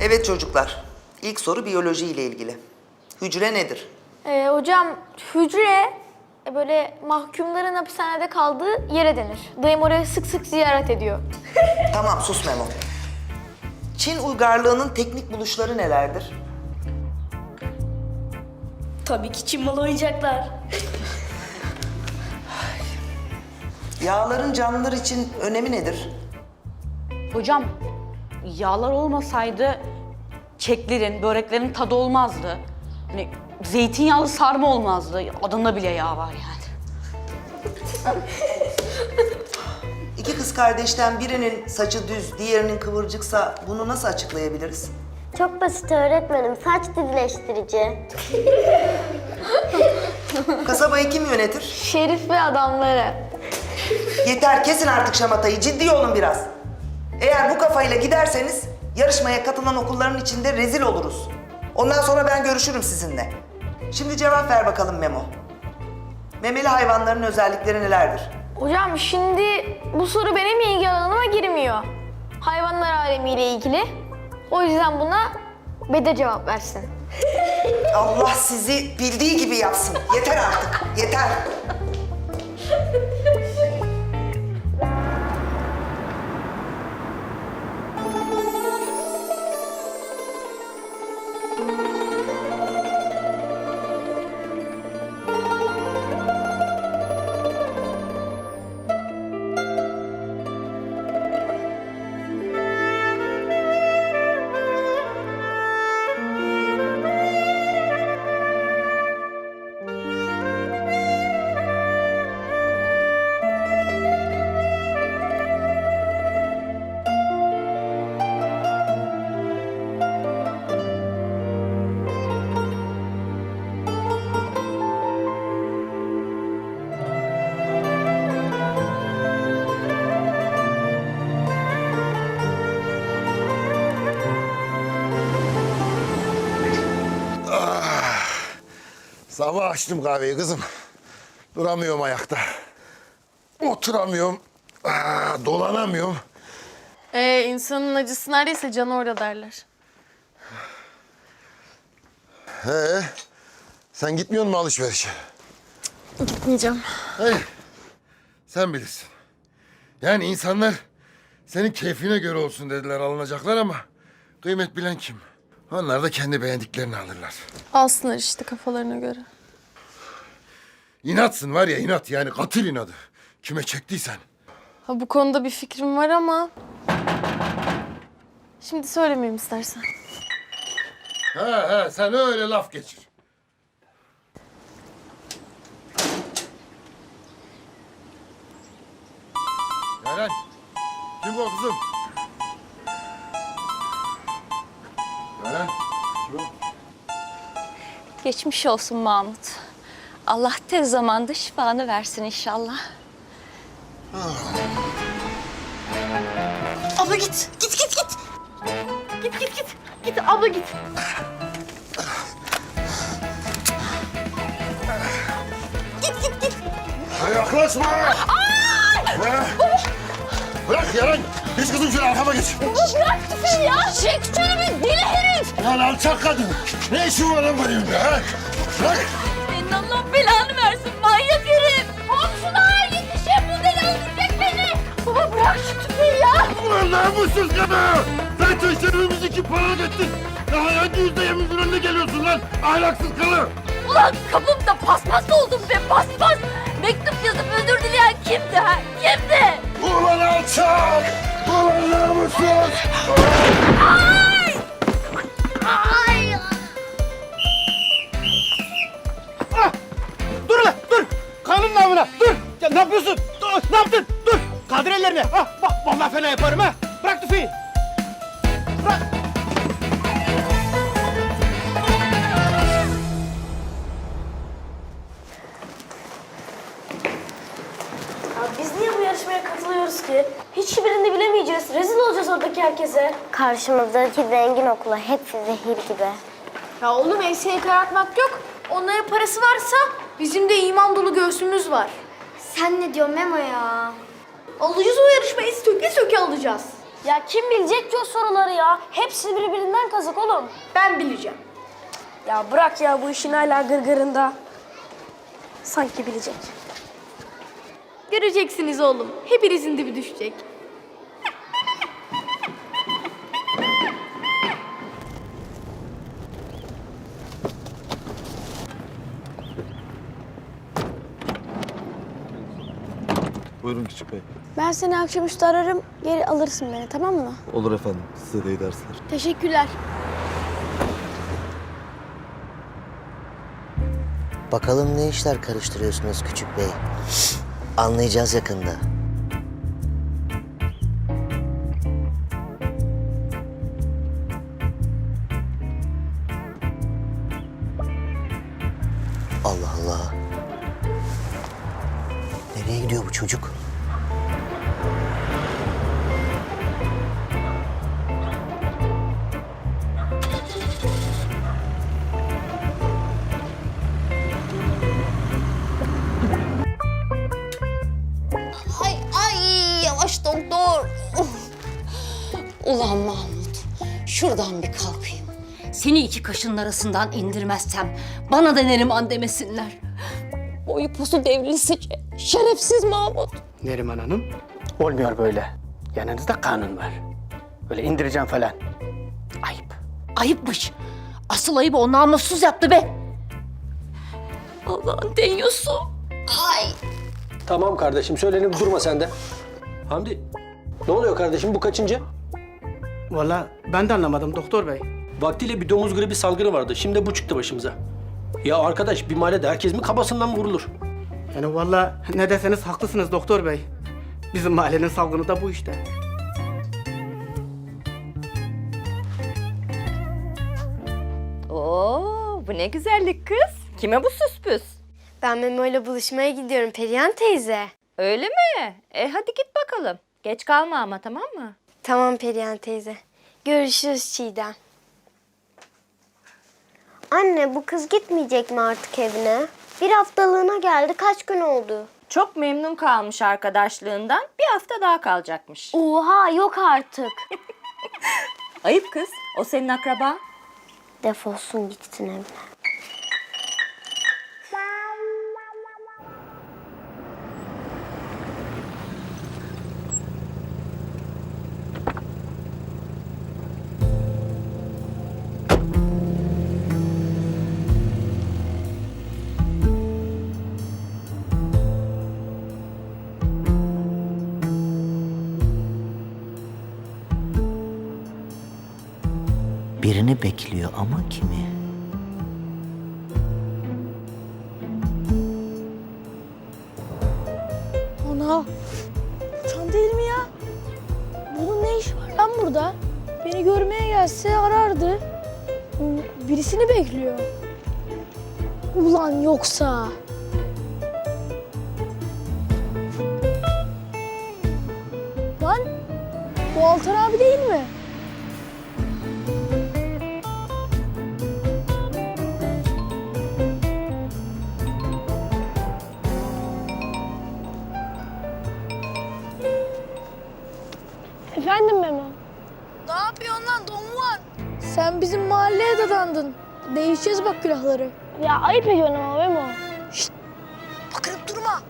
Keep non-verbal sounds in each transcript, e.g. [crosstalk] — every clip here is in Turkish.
Evet çocuklar. İlk soru biyoloji ile ilgili. Hücre nedir? Ee, hocam hücre e, böyle mahkumların hapishanede kaldığı yere denir. Dayım oraya sık sık ziyaret ediyor. [laughs] Tamam sus Memo. Çin uygarlığının teknik buluşları nelerdir? Tabii ki Çin malı oyuncaklar. Yağların canlılar için önemi nedir? Hocam yağlar olmasaydı keklerin, böreklerin tadı olmazdı. Hani zeytinyağlı sarma olmazdı. Adında bile yağ var yani. [laughs] İki kız kardeşten birinin saçı düz, diğerinin kıvırcıksa bunu nasıl açıklayabiliriz? Çok basit öğretmenim. Saç düzleştirici. [laughs] Kasabayı kim yönetir? Şerif ve adamları. Yeter kesin artık şamatayı, ciddi olun biraz. Eğer bu kafayla giderseniz yarışmaya katılan okulların içinde rezil oluruz. Ondan sonra ben görüşürüm sizinle. Şimdi cevap ver bakalım Memo. Memeli hayvanların özellikleri nelerdir? Hocam şimdi bu soru benim ilgi alanıma girmiyor. Hayvanlar alemiyle ilgili. O yüzden buna Bede cevap versin. Allah sizi bildiği gibi yapsın. Yeter artık, yeter. [laughs] Sabah açtım kahveyi kızım. Duramıyorum ayakta. Oturamıyorum. Aa, dolanamıyorum. Ee, insanın acısı neredeyse canı orada derler. He, sen gitmiyor musun alışverişe? Gitmeyeceğim. Hey, sen bilirsin. Yani insanlar senin keyfine göre olsun dediler alınacaklar ama kıymet bilen kim? Onlar da kendi beğendiklerini alırlar. Alsınlar işte kafalarına göre. İnatsın var ya inat yani katil inadı. Kime çektiysen. Ha bu konuda bir fikrim var ama... Şimdi söylemeyeyim istersen. He he sen öyle laf geçir. Yaren, kim o kızım? Geçmiş olsun Mahmut. Allah tez zamanda şifanı versin inşallah. Abla git. Git git git. Git git git. Git abla git. Git git git. Yaklaşma! Ay! Bırak Yaren, geç kızım şöyle arkama geç. Bırak tüfeği ya! Çek şunu bir deli herif! Lan alçak kadın, ne işin var lan benim de ha? Bırak! Senin Allah belanı versin manyak herif! Komşular yetişin bu deli öldürecek beni! Baba bırak şu tüfeği ya! Ulan namussuz kadın! Zaten şerefimiz iki para ettin. Daha hangi yüzdeyemizin önüne geliyorsun lan? Ahlaksız kalı! Ulan kapımda paspas oldum be paspas! Mektup yazıp özür dileyen kimdi ha? Kimdi? Ulan alçak! Dur lan dur. Kanun namına dur. Ne yapıyorsun? Dur, ne yaptın? Dur. Kaldır ellerini. Ha, bak vallahi fena yaparım ha. Bırak tüfeği. Ki? Hiçbirini bilemeyeceğiz. Rezil olacağız oradaki herkese. Karşımızdaki zengin okula hepsi zehir gibi. Ya oğlum enseyi karartmak yok. Onların parası varsa bizim de iman dolu göğsümüz var. Sen ne diyorsun Memo ya? Alacağız o yarışmayı söke söke alacağız. Ya kim bilecek ki o soruları ya? Hepsi birbirinden kazık oğlum. Ben bileceğim. Ya bırak ya bu işin hala gırgırında. Sanki bilecek. Göreceksiniz oğlum. Hepinizin dibi düşecek. Buyurun küçük bey. Ben seni akşamüstü ararım, geri alırsın beni tamam mı? Olur efendim. Size de iyi dersler. Teşekkürler. Bakalım ne işler karıştırıyorsunuz küçük bey. Anlayacağız yakında. Allah Allah. Nereye gidiyor bu çocuk? Ulan Mahmut şuradan bir kalkayım. Seni iki kaşın arasından indirmezsem bana da Neriman demesinler. Boyu posu devrilsice şerefsiz Mahmut. Neriman Hanım, olmuyor böyle. Yanınızda kanun var. Öyle indireceğim falan. Ayıp. Ayıpmış. Asıl ayıbı o namussuz yaptı be. Allah'ın deniyorsu. Ay. Tamam kardeşim söylenip durma sen de. Hamdi ne oluyor kardeşim bu kaçıncı? Vallahi ben de anlamadım doktor bey. Vaktiyle bir domuz gribi salgını vardı. Şimdi bu çıktı başımıza. Ya arkadaş bir mahallede herkes mi kabasından vurulur? Yani vallahi ne deseniz haklısınız doktor bey. Bizim mahallenin salgını da bu işte. Oo, bu ne güzellik kız. Kime bu süspüs? Ben Memo ile buluşmaya gidiyorum Perihan teyze. Öyle mi? E hadi git bakalım. Geç kalma ama tamam mı? Tamam Perihan teyze. Görüşürüz Çiğdem. Anne bu kız gitmeyecek mi artık evine? Bir haftalığına geldi kaç gün oldu? Çok memnun kalmış arkadaşlığından. Bir hafta daha kalacakmış. Oha yok artık. [laughs] Ayıp kız. O senin akraba. Defolsun gitsin evine. Birini bekliyor ama kimi? Ana. Can değil mi ya? Bunun ne işi var lan burada? Beni görmeye gelse arardı. Birisini bekliyor. Ulan yoksa. Lan bu Altan abi değil mi? Değişeceğiz bak külahları. Ya ayıp ediyorsun ama Memo. Şşt! Bakırıp durma.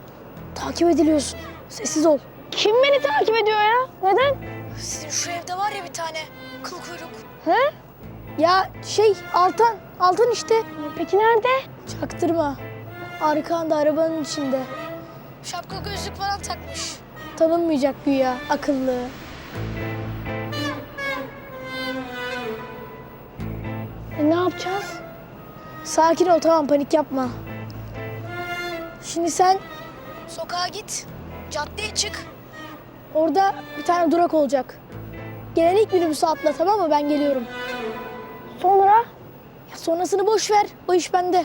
Takip ediliyorsun. Sessiz ol. Kim beni takip ediyor ya? Neden? Sizin şu evde var ya bir tane kıl kuyruk. He? Ya şey Altan. Altan işte. Peki nerede? Çaktırma. Arkanda arabanın içinde. Şapka gözlük falan takmış. Tanınmayacak güya akıllı. E, ne yapacağız? Sakin ol tamam panik yapma. Şimdi sen sokağa git. Caddeye çık. Orada bir tane durak olacak. Gelen ilk minibüsü atla tamam mı? Ben geliyorum. Sonra? Ya sonrasını boş ver. O iş bende.